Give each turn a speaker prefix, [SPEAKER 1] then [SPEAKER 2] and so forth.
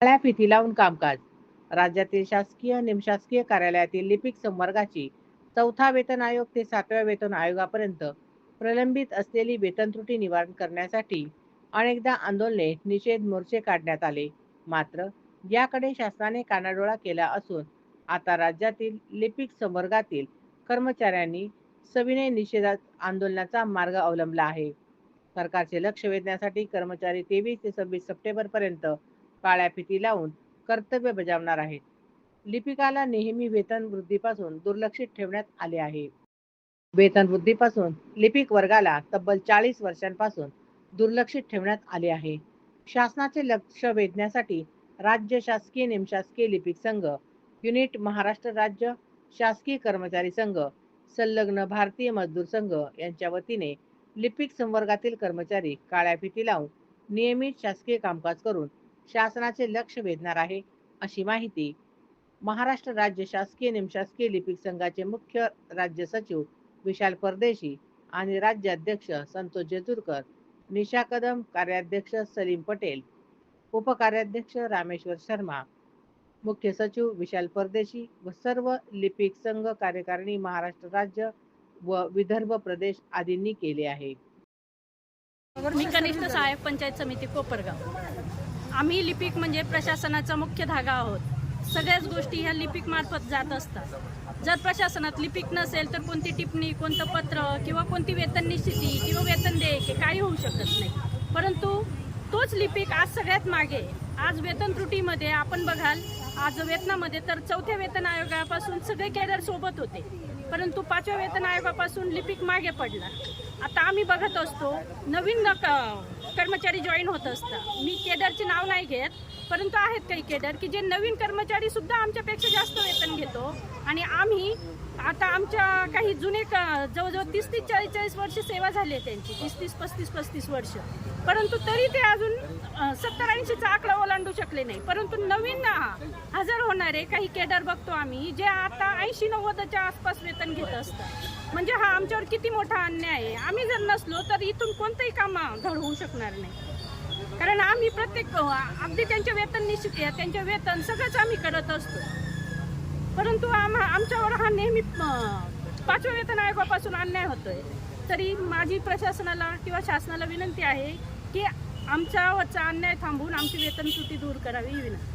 [SPEAKER 1] काळ्या फिती लावून कामकाज. राज्यातील शासकीय निमशासकीय कार्यालयातील लिपिक संवर्गाची चौथा वेतन आयोग ते सातव्या वेतन आयोगापर्यंत प्रलंबित असलेली वेतन त्रुटी निवारण करण्यासाठी अनेकदा आंदोलने निषेध मोर्चे काढण्यात आले. मात्र याकडे शासनाने कानाडोळा केला असून आता राज्यातील लिपिक संवर्गातील कर्मचाऱ्यांनी सविनय निषेध आंदोलनाचा मार्ग अवलंबला आहे. सरकारचे लक्ष वेधण्यासाठी कर्मचारी तेवीस ते सव्वीस सप्टेंबर पर्यंत काळ्या फिती लावून कर्तव्य बजावणार आहेत. लिपिकाला नेहमी वेतन वृद्धीपासून दुर्लक्षित ठेवण्यात आले आहे. वेतन वृद्धीपासून लिपिक वर्गाला तब्बल चाळीस वर्षांपासून दुर्लक्षित ठेवण्यात आले आहे. शासनाचे लक्ष वेधण्यासाठी राज्य शासकीय निमशासकीय लिपिक संघ युनिट महाराष्ट्र राज्य शासकीय कर्मचारी संघ संलग्न भारतीय मजदूर संघ यांच्या वतीने लिपिक संवर्गातील कर्मचारी काळ्या फिती लावून नियमित शासकीय कामकाज करून शासनाचे लक्ष वेधणार आहे अशी माहिती महाराष्ट्र राज्य शासकीय निमशासकीय लिपिक संघाचे मुख्य राज्य सचिव विशाल परदेशी आणि राज्य अध्यक्ष संतोष जेजुरकर निशा कदम कार्याध्यक्ष सलीम पटेल उपकार्याध्यक्ष रामेश्वर शर्मा मुख्य सचिव विशाल परदेशी व सर्व लिपिक संघ कार्यकारिणी महाराष्ट्र राज्य व विदर्भ प्रदेश आदींनी केले आहे.
[SPEAKER 2] मी कनिष्ठ साहेब पंचायत समिती कोपरगाव. आम्ही लिपिक म्हणजे प्रशासनाचा मुख्य धागा आहोत. सगळ्याच गोष्टी ह्या लिपिक मार्फत जात असतात. जर प्रशासनात लिपिक नसेल तर कोणती टिप्पणी कोणतं पत्र किंवा कोणती वेतन निश्चिती किंवा वेतन देयके काही होऊ शकत नाही. परंतु तोच लिपिक आज सगळ्यात मागे आज वेतन त्रुटीमध्ये आपण बघाल आज वेतनामध्ये तर चौथ्या वेतन आयोगापासून सगळे कॅडर सोबत होते. परंतु पाचव्या वेतन आयोगापासून लिपिक मागे पडला. आता आम्ही बघत असतो नवीन कर्मचारी जॉईन होत असतात. मी केडरचे नाव नाही घेत परंतु आहेत काही केडर की जे नवीन कर्मचारी सुद्धा आमच्यापेक्षा जास्त वेतन घेतो. आणि आम्ही आता आमच्या काही जुने क- जवळजवळ तीस तीस चाळीस चाळीस वर्ष सेवा झाली आहे त्यांची तीस तीस पस्तीस पस्तीस वर्ष. परंतु तरी ते अजून सत्तर ऐंशीचा आकडा ओलांडू शकले नाही. परंतु नवीन हजर होणारे काही केडर बघतो आम्ही जे आता ऐंशी नव्वदच्या आसपास वेतन घेत असतात. म्हणजे हा आमच्यावर किती मोठा अन्याय आहे. आम्ही जर नसलो तर इथून कोणतंही काम धड होऊ शकणार नाही. कारण आम्ही प्रत्येक अगदी त्यांचे वेतन निश्चित आहे, त्यांचे वेतन सगळंच आम्ही करत असतो. परंतु आम आमच्यावर हा नेहमी पाचव्या वेतन आयोगापासून अन्याय होतोय. तरी माझी प्रशासनाला किंवा शासनाला विनंती आहे की आमच्यावरचा अन्याय थांबवून आमची वेतन त्रुटी दूर करावी विनंती.